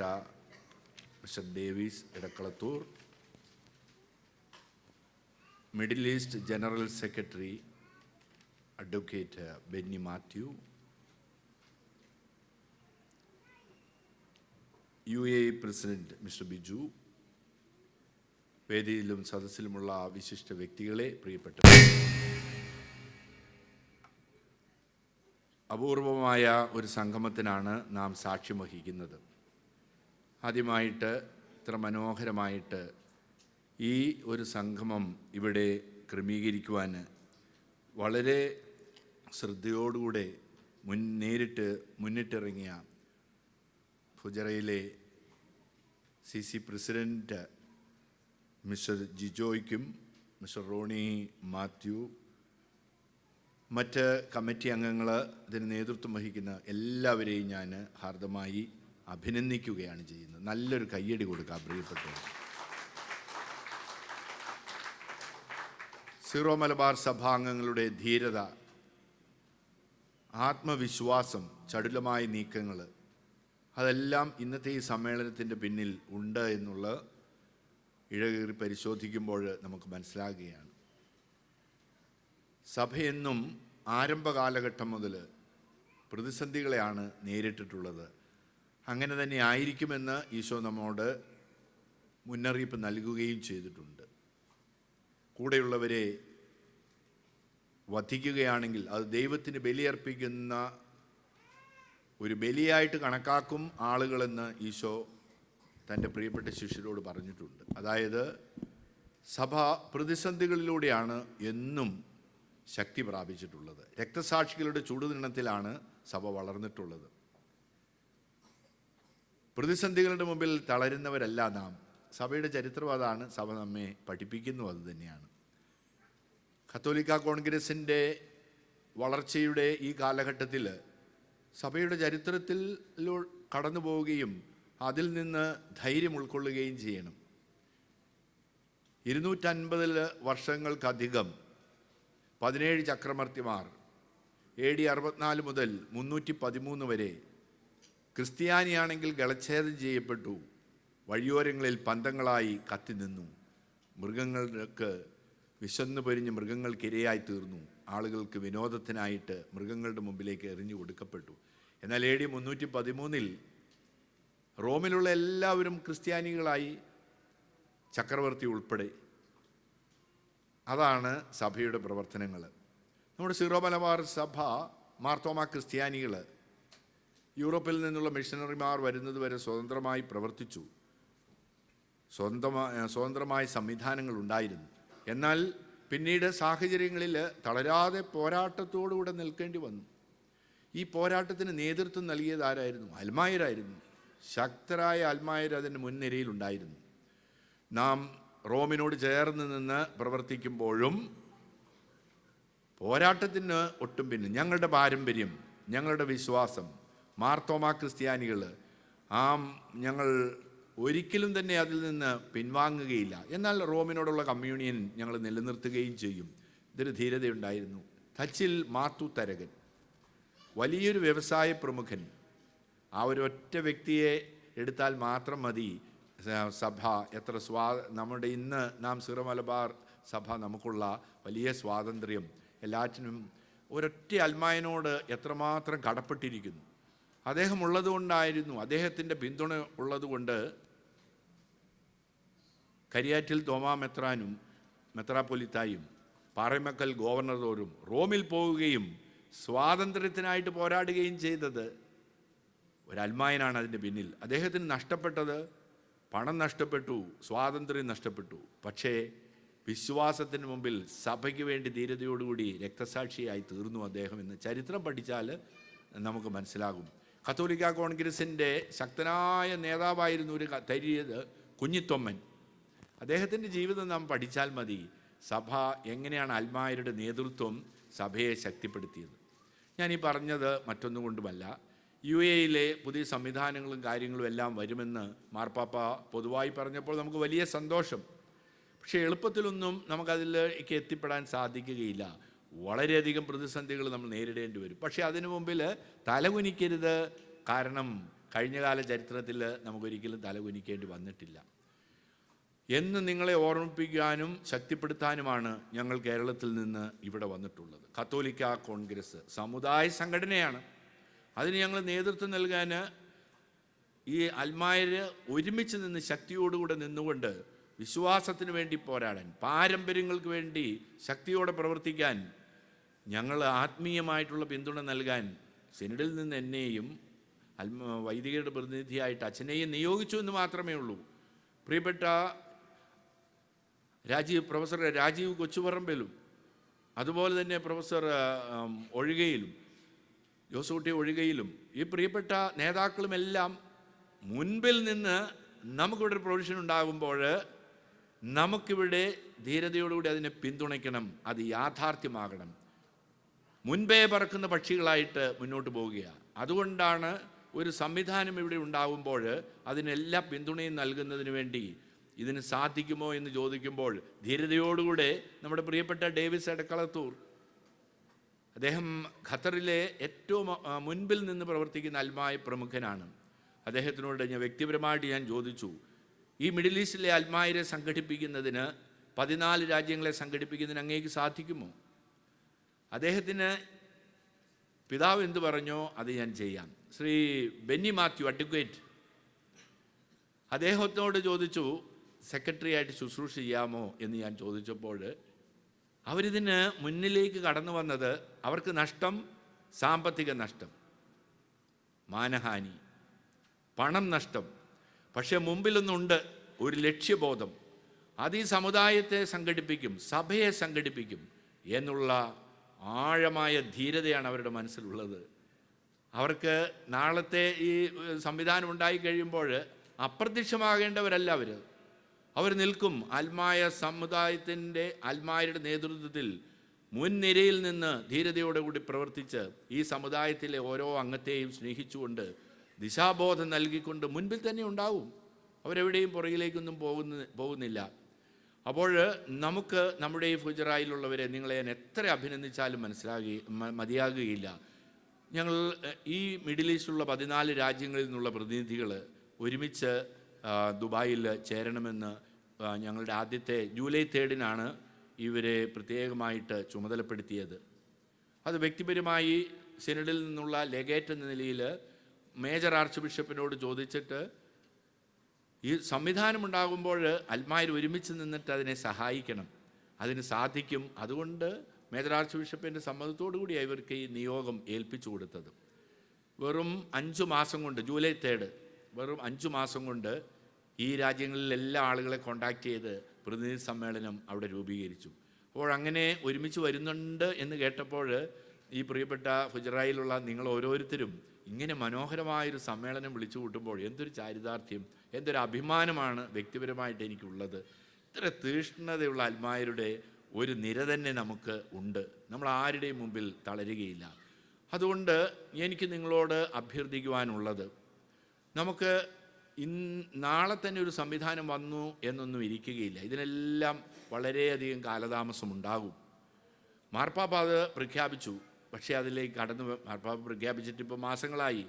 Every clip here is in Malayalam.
ബഹുമാനപ്പെട്ട mister Davis Edakkalathur middle east general secretary advocate Benny Mathew. U A president mister Biju. വേദിയിലും സദസ്സിലുമുള്ള വിശിഷ്ട വ്യക്തികളെ പ്രിയപ്പെട്ട അപൂർവമായ ഒരു സംഗമത്തിനാണ് നാം സാക്ഷ്യം വഹിക്കുന്നത്. ആദ്യമായിട്ട് ഇത്ര മനോഹരമായിട്ട് ഈ ഒരു സംഗമം ഇവിടെ ക്രമീകരിക്കുവാൻ വളരെ ശ്രദ്ധയോടുകൂടെ മുൻ നേരിട്ട് മുന്നിട്ടിറങ്ങിയ ഫുജറയിലെ സി സി പ്രസിഡന്റ് മിസ്റ്റർ ജിജോയ്ക്കും മിസ്റ്റർ റോണി മാത്യു മറ്റ് കമ്മിറ്റി അംഗങ്ങൾ ഇതിന് നേതൃത്വം വഹിക്കുന്ന എല്ലാവരെയും ഞാൻ ഹാർദമായി അഭിനന്ദിക്കുകയാണ് ചെയ്യുന്നത്. നല്ലൊരു കയ്യടി കൊടുക്കാം പ്രിയപ്പെട്ടവർ സിറോ മലബാർ സഭാംഗങ്ങളുടെ ധീരത ആത്മവിശ്വാസം ചടുലമായ നീക്കങ്ങൾ അതെല്ലാം ഇന്നത്തെ ഈ സമ്മേളനത്തിന്റെ പിന്നിൽ ഉണ്ട് എന്നുള്ള ഇഴകീറി പരിശോധിക്കുമ്പോൾ നമുക്ക് മനസ്സിലാകുകയാണ്. സഭയെന്നും ആരംഭ കാലഘട്ടം മുതൽ പ്രതിസന്ധികളെയാണ് നേരിട്ടിട്ടുള്ളത്. അങ്ങനെ തന്നെ ആയിരിക്കുമെന്ന് ഈശോ നമ്മോട് മുന്നറിയിപ്പ് നൽകുകയും ചെയ്തിട്ടുണ്ട്. കൂടെയുള്ളവരെ വധിക്കുകയാണെങ്കിൽ അത് ദൈവത്തിന് ബലിയർപ്പിക്കുന്ന ഒരു ബലിയായിട്ട് കണക്കാക്കും ആളുകളെന്ന് ഈശോ തന്റെ പ്രിയപ്പെട്ട ശിഷ്യരോട് പറഞ്ഞിട്ടുണ്ട്. അതായത് സഭ പ്രതിസന്ധികളിലൂടെയാണ് എന്നും ശക്തി പ്രാപിച്ചിട്ടുള്ളത്. രക്തസാക്ഷികളുടെ ചൂടുനിണത്തിലാണ് സഭ വളർന്നിട്ടുള്ളത്. പ്രതിസന്ധികളുടെ മുമ്പിൽ തളരുന്നവരല്ല നാം. സഭയുടെ ചരിത്രം അതാണ് സഭ നമ്മെ പഠിപ്പിക്കുന്നു അത് തന്നെയാണ്. കത്തോലിക്ക കോൺഗ്രസിന്റെ വളർച്ചയുടെ ഈ കാലഘട്ടത്തിൽ സഭയുടെ ചരിത്രത്തിൽ കടന്നു പോവുകയും അതിൽ നിന്ന് ധൈര്യം ഉൾക്കൊള്ളുകയും ചെയ്യണം. ഇരുന്നൂറ്റൻപതിൽ വർഷങ്ങൾക്കധികം പതിനേഴ് ചക്രവർത്തിമാർ എ ഡി അറുപത്തിനാല് മുതൽ മുന്നൂറ്റി പതിമൂന്ന് വരെ ക്രിസ്ത്യാനിയാണെങ്കിൽ ഗളച്ഛേദം ചെയ്യപ്പെട്ടു. വഴിയോരങ്ങളിൽ പന്തങ്ങളായി കത്തി നിന്നു. മൃഗങ്ങൾക്ക് വിശന്നു പൊരിഞ്ഞ് മൃഗങ്ങൾക്കിരയായി തീർന്നു. ആളുകൾക്ക് വിനോദത്തിനായിട്ട് മൃഗങ്ങളുടെ മുമ്പിലേക്ക് എറിഞ്ഞു കൊടുക്കപ്പെട്ടു. എന്നാൽ എ ഡി മുന്നൂറ്റി പതിമൂന്നിൽ റോമിലുള്ള എല്ലാവരും ക്രിസ്ത്യാനികളായി ചക്രവർത്തി ഉൾപ്പെടെ. അതാണ് സഭയുടെ പ്രവർത്തനങ്ങൾ. നമ്മുടെ സിറോ മലബാർ സഭ മാർത്തോമ ക്രിസ്ത്യാനികൾ യൂറോപ്പിൽ നിന്നുള്ള മിഷനറിമാർ വരുന്നതുവരെ സ്വതന്ത്രമായി പ്രവർത്തിച്ചു. സ്വന്തമായ സ്വതന്ത്രമായ സംവിധാനങ്ങൾ ഉണ്ടായിരുന്നു. എന്നാൽ പിന്നീട് സാഹചര്യങ്ങളിൽ തളരാതെ പോരാട്ടത്തോടുകൂടെ നിൽക്കേണ്ടി വന്നു. ഈ പോരാട്ടത്തിന് നേതൃത്വം നൽകിയത് ആരായിരുന്നു? അൽമായരായിരുന്നു ശക്തരായ അൽമായർ അതിന്റെ മുൻനിരയിലുണ്ടായിരുന്നു നാം റോമിനോട് ചേർന്ന് നിന്ന് പ്രവർത്തിക്കുമ്പോഴും പോരാട്ടത്തിന് ഒട്ടും പിന്നെ ഞങ്ങളുടെ പാരമ്പര്യം ഞങ്ങളുടെ വിശ്വാസം മാർത്തോമാ ക്രിസ്ത്യാനികൾ ആ ഞങ്ങൾ ഒരിക്കലും തന്നെ അതിൽ നിന്ന് പിൻവാങ്ങുകയില്ല. എന്നാൽ റോമിനോടുള്ള കമ്മ്യൂണിയൻ ഞങ്ങൾ നിലനിർത്തുകയും ചെയ്യും. ഇതൊരു ധീരതയുണ്ടായിരുന്നു. തച്ചിൽ മാത്തു തരകൻ. വലിയൊരു വ്യവസായ പ്രമുഖൻ. ആ ഒരു ഒറ്റ വ്യക്തിയെ എടുത്താൽ മാത്രം മതി. സഭ എത്ര സ്വാ നമ്മുടെ ഇന്ന് നാം സിറോ മലബാർ സഭ നമുക്കുള്ള വലിയ സ്വാതന്ത്ര്യം. എല്ലാറ്റിനും ഒരൊറ്റ അൽമായനോട് എത്രമാത്രം കടപ്പെട്ടിരിക്കുന്നു. അദ്ദേഹം ഉള്ളതുകൊണ്ടായിരുന്നു അദ്ദേഹത്തിന്റെ പിന്തുണ ഉള്ളതുകൊണ്ട് കരിയാറ്റിൽ തോമാ മെത്രാനും മെത്രാപ്പൊലിത്തായും പാറമക്കൽ ഗവർണറോരും റോമിൽ പോവുകയും സ്വാതന്ത്ര്യത്തിനായിട്ട് പോരാടുകയും ചെയ്തത് ഒരൽമായനാണ് അതിന്റെ പിന്നിൽ. അദ്ദേഹത്തിന് നഷ്ടപ്പെട്ടത് പണം നഷ്ടപ്പെട്ടു സ്വാതന്ത്ര്യം നഷ്ടപ്പെട്ടു. പക്ഷേ വിശ്വാസത്തിന് മുമ്പിൽ സഭയ്ക്ക് വേണ്ടി ധീരതയോടുകൂടി രക്തസാക്ഷിയായി തീർന്നു അദ്ദേഹം എന്ന് ചരിത്രം പഠിച്ചാൽ നമുക്ക് മനസ്സിലാകും. കത്തോലിക്ക കോൺഗ്രസിന്റെ ശക്തനായ നേതാവായിരുന്നു ഒരു തരിയത് കുഞ്ഞിത്തൊമ്മൻ. അദ്ദേഹത്തിന്റെ ജീവിതം നാം പഠിച്ചാൽ മതി. സഭ എങ്ങനെയാണ് അൽമായരുടെ നേതൃത്വം സഭയെ ശക്തിപ്പെടുത്തിയത്? ഞാൻ ഈ പറഞ്ഞത് മറ്റൊന്നും കൊണ്ടുമല്ല യു എയിലെ പുതിയ സംവിധാനങ്ങളും കാര്യങ്ങളും എല്ലാം വരുമെന്ന് മാർപ്പാപ്പ പൊതുവായി പറഞ്ഞപ്പോൾ നമുക്ക് വലിയ സന്തോഷം. പക്ഷേ എളുപ്പത്തിലൊന്നും നമുക്കതിലേക്ക് എത്തിപ്പെടാൻ സാധിക്കുകയില്ല. വളരെയധികം പ്രതിസന്ധികൾ നമ്മൾ നേരിടേണ്ടി വരും. പക്ഷേ അതിനു മുമ്പിൽ തലകുനിക്കരുത് കാരണം കഴിഞ്ഞകാല ചരിത്രത്തിൽ നമുക്കൊരിക്കലും തലകുനിക്കേണ്ടി വന്നിട്ടില്ല. എന്ന് നിങ്ങളെ ഓർമ്മിപ്പിക്കാനും ശക്തിപ്പെടുത്താനുമാണ് ഞങ്ങൾ കേരളത്തിൽ നിന്ന് ഇവിടെ വന്നിട്ടുള്ളത്. കത്തോലിക്ക കോൺഗ്രസ് സമുദായ സംഘടനയാണ്. അതിന് ഞങ്ങൾ നേതൃത്വം നൽകാൻ ഈ അൽമായര് ഒരുമിച്ച് നിന്ന് ശക്തിയോടുകൂടെ നിന്നുകൊണ്ട് വിശ്വാസത്തിന് വേണ്ടി പോരാടാൻ പാരമ്പര്യങ്ങൾക്ക് വേണ്ടി ശക്തിയോടെ പ്രവർത്തിക്കാൻ ഞങ്ങൾ ആത്മീയമായിട്ടുള്ള പിന്തുണ നൽകാൻ സെനഡിൽ നിന്ന് എന്നെയും അൽമ വൈദികരുടെ പ്രതിനിധിയായിട്ട് അച്ഛനെയും നിയോഗിച്ചു എന്ന് മാത്രമേ ഉള്ളൂ. പ്രിയപ്പെട്ട രാജീവ് പ്രൊഫസർ രാജീവ് കൊച്ചുപറമ്പിലും അതുപോലെ തന്നെ പ്രൊഫസർ ഒഴികയിലും ജോസൂട്ടി ഒഴുകയിലും ഈ പ്രിയപ്പെട്ട നേതാക്കളുമെല്ലാം മുൻപിൽ നിന്ന് നമുക്കിവിടെ ഒരു പ്രൊവിഷൻ ഉണ്ടാകുമ്പോൾ നമുക്കിവിടെ ധീരതയോടുകൂടി അതിനെ പിന്തുണയ്ക്കണം അത് യാഥാർത്ഥ്യമാകണം. മുൻപേ പറക്കുന്ന പക്ഷികളായിട്ട് മുന്നോട്ട് പോവുകയാണ്. അതുകൊണ്ടാണ് ഒരു സംവിധാനം ഇവിടെ ഉണ്ടാകുമ്പോൾ അതിനെല്ലാ പിന്തുണയും നൽകുന്നതിന് വേണ്ടി ഇതിന് സാധിക്കുമോ എന്ന് ചോദിക്കുമ്പോൾ ധീരതയോടുകൂടെ നമ്മുടെ പ്രിയപ്പെട്ട ഡേവിസ് എടക്കളത്തൂർ അദ്ദേഹം ഖത്തറിലെ ഏറ്റവും മുൻപിൽ നിന്ന് പ്രവർത്തിക്കുന്ന അൽമായ പ്രമുഖനാണ്. അദ്ദേഹത്തിനോട് ഞാൻ വ്യക്തിപരമായിട്ട് ഞാൻ ചോദിച്ചു ഈ മിഡിൽ ഈസ്റ്റിലെ അൽമായരെ സംഘടിപ്പിക്കുന്നതിന് പതിനാല് രാജ്യങ്ങളെ സംഘടിപ്പിക്കുന്നതിന് അങ്ങേക്ക് സാധിക്കുമോ? അദ്ദേഹത്തിന് പിതാവ് എന്ത് പറഞ്ഞോ അത് ഞാൻ ചെയ്യാം. ശ്രീ ബെന്നി മാത്യു അഡ്വക്കേറ്റ്. അദ്ദേഹത്തോട് ചോദിച്ചു സെക്രട്ടറി ആയിട്ട് ശുശ്രൂഷ ചെയ്യാമോ? എന്ന് ഞാൻ ചോദിച്ചപ്പോൾ അവരിതിന് മുന്നിലേക്ക് കടന്നു വന്നത് അവർക്ക് നഷ്ടം സാമ്പത്തിക നഷ്ടം മാനഹാനി പണം നഷ്ടം. പക്ഷേ മുമ്പിലൊന്നുണ്ട് ഒരു ലക്ഷ്യബോധം. അത് ഈ സമുദായത്തെ സംഘടിപ്പിക്കും സഭയെ സംഘടിപ്പിക്കും എന്നുള്ള ആഴമായ ധീരതയാണ് അവരുടെ മനസ്സിലുള്ളത്. അവർക്ക് നാളത്തെ ഈ സംവിധാനം ഉണ്ടായി കഴിയുമ്പോൾ അപ്രത്യക്ഷമാകേണ്ടവരല്ല അവർ അവർ നിൽക്കും. ആത്മായ സമുദായത്തിന്റെ അൽമായരുടെ നേതൃത്വത്തിൽ മുൻനിരയിൽ നിന്ന് ധീരതയോടെ കൂടി പ്രവർത്തിച്ച് ഈ സമുദായത്തിലെ ഓരോ അംഗത്തെയും സ്നേഹിച്ചുകൊണ്ട് ദിശാബോധം നൽകിക്കൊണ്ട് മുൻപിൽ തന്നെ ഉണ്ടാവും. അവരെവിടെയും പുറകിലേക്കൊന്നും പോകുന്ന പോകുന്നില്ല. അപ്പോൾ നമുക്ക് നമ്മുടെ ഈ ഫുജറായിലുള്ളവരെ നിങ്ങളെ ഞാൻ എത്ര അഭിനന്ദിച്ചാലും മനസ്സിലാകി മതിയാകുകയില്ല. ഞങ്ങൾ ഈ മിഡിൽ ഈസ്റ്റിലുള്ള പതിനാല് രാജ്യങ്ങളിൽ നിന്നുള്ള പ്രതിനിധികൾ ഒരുമിച്ച് ദുബായിൽ ചേരണമെന്ന് ഞങ്ങളുടെ ആദ്യത്തെ ജൂലൈ തേർഡിനാണ് ഇവരെ പ്രത്യേകമായിട്ട് ചുമതലപ്പെടുത്തിയത്. അത് വ്യക്തിപരമായി സെനഡിൽ നിന്നുള്ള ലെഗേറ്റ് എന്ന നിലയിൽ മേജർ ആർച്ച് ബിഷപ്പിനോട് ചോദിച്ചിട്ട് ഈ സംവിധാനം ഉണ്ടാകുമ്പോൾ അൽമായർ ഒരുമിച്ച് നിന്നിട്ട് അതിനെ സഹായിക്കണം. അതിന് സാധിക്കും. അതുകൊണ്ട് മേജർ ആർച്ച് ബിഷപ്പിന്റെ സമ്മതത്തോടു കൂടി ഇവർക്ക് ഈ നിയോഗം ഏൽപ്പിച്ചു കൊടുത്തത്. വെറും അഞ്ചു മാസം കൊണ്ട് ജൂലൈ തേർഡ് വെറും അഞ്ചു മാസം കൊണ്ട് ഈ രാജ്യങ്ങളിലെ എല്ലാ ആളുകളെ കോണ്ടാക്ട് ചെയ്ത് പ്രതിനിധി സമ്മേളനം അവിടെ രൂപീകരിച്ചു. അപ്പോൾ അങ്ങനെ ഒരുമിച്ച് വരുന്നുണ്ട് എന്ന് കേട്ടപ്പോൾ ഈ പ്രിയപ്പെട്ട ഫുജറായിലുള്ള നിങ്ങൾ ഓരോരുത്തരും ഇങ്ങനെ മനോഹരമായൊരു സമ്മേളനം വിളിച്ചു കൂട്ടുമ്പോൾ എന്തൊരു ചാരിതാർത്ഥ്യം എന്തൊരു അഭിമാനമാണ് വ്യക്തിപരമായിട്ട് എനിക്കുള്ളത്. ഇത്ര തീഷ്ണതയുള്ള അൽമായരുടെ ഒരു നിര തന്നെ നമുക്ക് ഉണ്ട്. നമ്മൾ ആരുടെയും മുമ്പിൽ തളരുകയില്ല. അതുകൊണ്ട് എനിക്ക് നിങ്ങളോട് അഭ്യർത്ഥിക്കുവാനുള്ളത് നമുക്ക് ഇൻ നാളെ തന്നെ ഒരു സംവിധാനം വന്നു എന്നൊന്നും ഇരിക്കുകയില്ല. ഇതിനെല്ലാം വളരെയധികം കാലതാമസം ഉണ്ടാകും മാർപ്പാപ്പ അത് പ്രഖ്യാപിച്ചു. പക്ഷേ അതിലേക്ക് കടന്നു പ്രഖ്യാപിച്ചിട്ട് ഇപ്പോൾ മാസങ്ങളായി.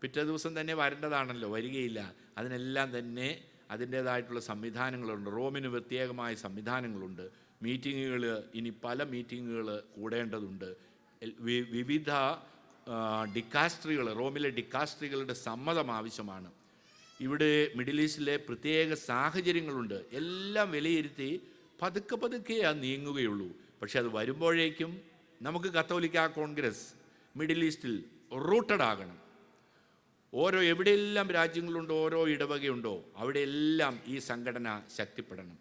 പിറ്റേ ദിവസം തന്നെ വരേണ്ടതാണല്ലോ വരികയില്ല. അതിനെല്ലാം തന്നെ അതിന്റേതായിട്ടുള്ള സംവിധാനങ്ങളുണ്ട്. റോമിന് പ്രത്യേകമായ സംവിധാനങ്ങളുണ്ട്. മീറ്റിങ്ങുകൾ ഇനി പല മീറ്റിങ്ങുകൾ കൂടേണ്ടതുണ്ട്. വിവിധ ഡിക്കാസ്ട്രികൾ റോമിലെ ഡിക്കാസ്ട്രികളുടെ സമ്മതം ആവശ്യമാണ്. ഇവിടെ മിഡിൽ ഈസ്റ്റിലെ പ്രത്യേക സാഹചര്യങ്ങളുണ്ട്. എല്ലാം വിലയിരുത്തി പതുക്കെ പതുക്കെ പതുക്കെയാണ് നീങ്ങുകയുള്ളൂ. പക്ഷെ അത് വരുമ്പോഴേക്കും നമുക്ക് കത്തോലിക്ക കോൺഗ്രസ് മിഡിൽ ഈസ്റ്റിൽ റൂട്ടഡ് ആകണം. ഓരോ എവിടെയെല്ലാം രാജ്യങ്ങളുണ്ടോ ഓരോ ഇടവകയുണ്ടോ അവിടെയെല്ലാം ഈ സംഘടന ശക്തിപ്പെടണം.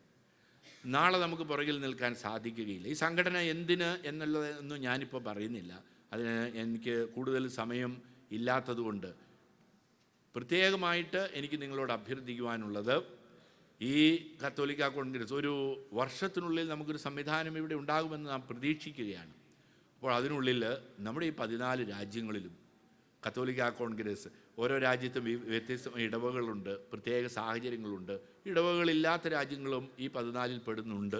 നാളെ നമുക്ക് പുറകിൽ നിൽക്കാൻ സാധിക്കുകയില്ല. ഈ സംഘടന എന്തിന് എന്നുള്ളതൊന്നും ഞാനിപ്പോൾ പറയുന്നില്ല. അതിന് എനിക്ക് കൂടുതൽ സമയം ഇല്ലാത്തതുകൊണ്ട് പ്രത്യേകമായിട്ട് എനിക്ക് നിങ്ങളോട് അഭ്യർത്ഥിക്കുവാനുള്ളത് ഈ കത്തോലിക്ക കോൺഗ്രസ് ഒരു വർഷത്തിനുള്ളിൽ നമുക്കൊരു സംവിധാനം ഇവിടെ ഉണ്ടാകുമെന്ന് നാം പ്രതീക്ഷിക്കുകയാണ്. അപ്പോൾ അതിനുള്ളിൽ നമ്മുടെ ഈ പതിനാല് രാജ്യങ്ങളിലും കത്തോലിക്ക കോൺഗ്രസ് ഓരോ രാജ്യത്തും വ്യത്യസ്ത ഇടവകളുണ്ട് പ്രത്യേക സാഹചര്യങ്ങളുണ്ട്. ഇടവകളില്ലാത്ത രാജ്യങ്ങളും ഈ പതിനാലിൽ പെടുന്നുണ്ട്.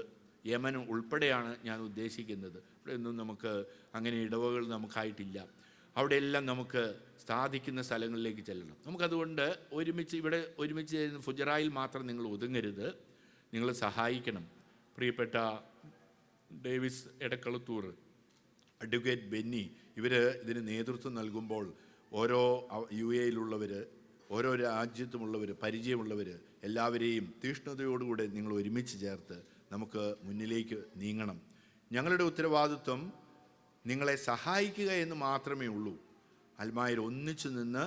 യമൻ ഉൾപ്പെടെയാണ് ഞാൻ ഉദ്ദേശിക്കുന്നത്. ഇവിടെ ഒന്നും നമുക്ക് അങ്ങനെ ഇടവകൾ നമുക്കായിട്ടില്ല. അവിടെയെല്ലാം നമുക്ക് സാധിക്കുന്ന സ്ഥലങ്ങളിലേക്ക് ചെല്ലണം. നമുക്കതുകൊണ്ട് ഒരുമിച്ച് ഇവിടെ ഒരുമിച്ച് ഫുജറായിൽ മാത്രം നിങ്ങൾ ഒതുങ്ങരുത്. നിങ്ങൾ സഹായിക്കണം. പ്രിയപ്പെട്ട ഡേവിസ് എടക്കളത്തൂർ അഡ്വക്കേറ്റ് ബെന്നി ഇവർ ഇതിന് നേതൃത്വം നൽകുമ്പോൾ ഓരോ യു എയിലുള്ളവർ ഓരോ രാജ്യത്തുമുള്ളവർ പരിചയമുള്ളവർ എല്ലാവരെയും തീഷ്ണതയോടുകൂടെ നിങ്ങൾ ഒരുമിച്ച് ചേർത്ത് നമുക്ക് മുന്നിലേക്ക് നീങ്ങണം. ഞങ്ങളുടെ ഉത്തരവാദിത്വം നിങ്ങളെ സഹായിക്കുക എന്ന് മാത്രമേ ഉള്ളൂ. അൽമായർ ഒന്നിച്ചു നിന്ന്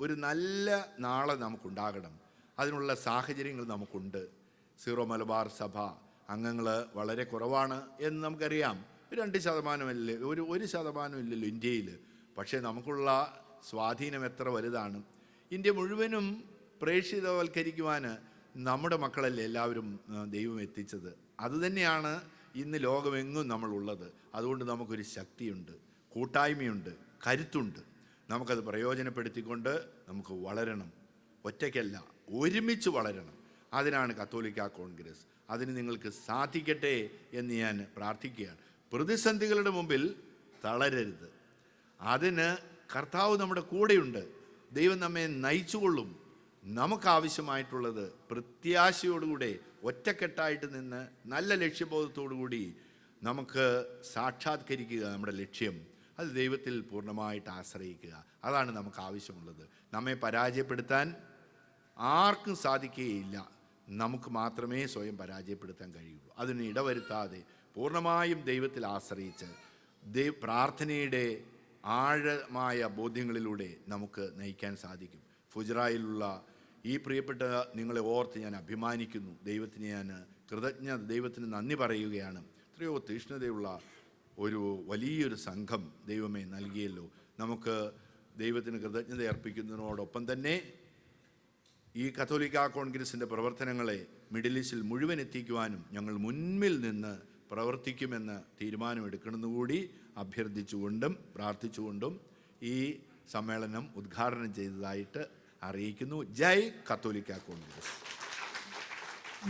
ഒരു നല്ല നാളെ നമുക്കുണ്ടാകണം. അതിനുള്ള സാഹചര്യങ്ങൾ നമുക്കുണ്ട്. സീറോ മലബാർ സഭ അംഗങ്ങൾ വളരെ കുറവാണ് എന്ന് നമുക്കറിയാം. രണ്ട് ശതമാനമല്ലേ ഒരു ഒരു ശതമാനം ഇല്ലല്ലോ ഇന്ത്യയിൽ. പക്ഷേ നമുക്കുള്ള സ്വാധീനം എത്ര വലുതാണ്. ഇന്ത്യ മുഴുവനും പ്രേക്ഷിതവൽക്കരിക്കുവാൻ നമ്മുടെ മക്കളല്ലേ എല്ലാവരും ദൈവം എത്തിച്ചത്. അതുതന്നെയാണ് ഇന്ന് ലോകമെങ്ങും നമ്മളുള്ളത്. അതുകൊണ്ട് നമുക്കൊരു ശക്തിയുണ്ട് കൂട്ടായ്മയുണ്ട് കരുത്തുണ്ട്. നമുക്കത് പ്രയോജനപ്പെടുത്തിക്കൊണ്ട് നമുക്ക് വളരണം. ഒറ്റയ്ക്കല്ല ഒരുമിച്ച് വളരണം. അതിനാണ് കത്തോലിക്ക കോൺഗ്രസ്. അതിന് നിങ്ങൾക്ക് സാധിക്കട്ടെ എന്ന് ഞാൻ പ്രാർത്ഥിക്കുകയാണ്. പ്രതിസന്ധികളുടെ മുമ്പിൽ തളരരുത്. അതിന് കർത്താവ് നമ്മുടെ കൂടെയുണ്ട്. ദൈവം നമ്മെ നയിച്ചുകൊള്ളും. നമുക്കാവശ്യമായിട്ടുള്ളത് പ്രത്യാശയോടുകൂടെ ഒറ്റക്കെട്ടായിട്ട് നിന്ന് നല്ല ലക്ഷ്യബോധത്തോടുകൂടി നമുക്ക് സാക്ഷാത്കരിക്കുക നമ്മുടെ ലക്ഷ്യം. അത് ദൈവത്തിൽ പൂർണമായിട്ട് ആശ്രയിക്കുക. അതാണ് നമുക്ക് ആവശ്യമുള്ളത് നമ്മെ പരാജയപ്പെടുത്താൻ ആർക്കും സാധിക്കുകയില്ല. നമുക്ക് മാത്രമേ സ്വയം പരാജയപ്പെടുത്താൻ കഴിയുള്ളൂ. അതിന് ഇടവരുത്താതെ പൂർണമായും ദൈവത്തിൽ ആശ്രയിച്ച് ദൈവ പ്രാർത്ഥനയുടെ ആഴമായ ബോധ്യങ്ങളിലൂടെ നമുക്ക് നയിക്കാൻ സാധിക്കും. ഫുജറായിലുള്ള ഈ പ്രിയപ്പെട്ട നിങ്ങളെ ഓർത്ത് ഞാൻ അഭിമാനിക്കുന്നു. ദൈവത്തിന് ഞാൻ കൃതജ്ഞ ദൈവത്തിന് നന്ദി പറയുകയാണ്. എത്രയോ തീഷ്ണതയുള്ള ഒരു വലിയൊരു സംഘം ദൈവമേ നൽകിയല്ലോ. നമുക്ക് ദൈവത്തിന് കൃതജ്ഞത അർപ്പിക്കുന്നതിനോടൊപ്പം തന്നെ ഈ കത്തോലിക്ക കോൺഗ്രസിന്റെ പ്രവർത്തനങ്ങളെ മിഡിൽ ഈസ്റ്റിൽ മുഴുവൻ എത്തിക്കുവാനും ഞങ്ങൾ മുൻപിൽ നിന്ന് പ്രവർത്തിക്കുമെന്ന് തീരുമാനമെടുക്കണമെന്നുകൂടി അഭ്യർത്ഥിച്ചുകൊണ്ടും പ്രാർത്ഥിച്ചുകൊണ്ടും ഈ സമ്മേളനം ഉദ്ഘാടനം ചെയ്തതായിട്ട് അറിയിക്കുന്നു. ജയ് കത്തോലിക്ക കോൺഗ്രസ്.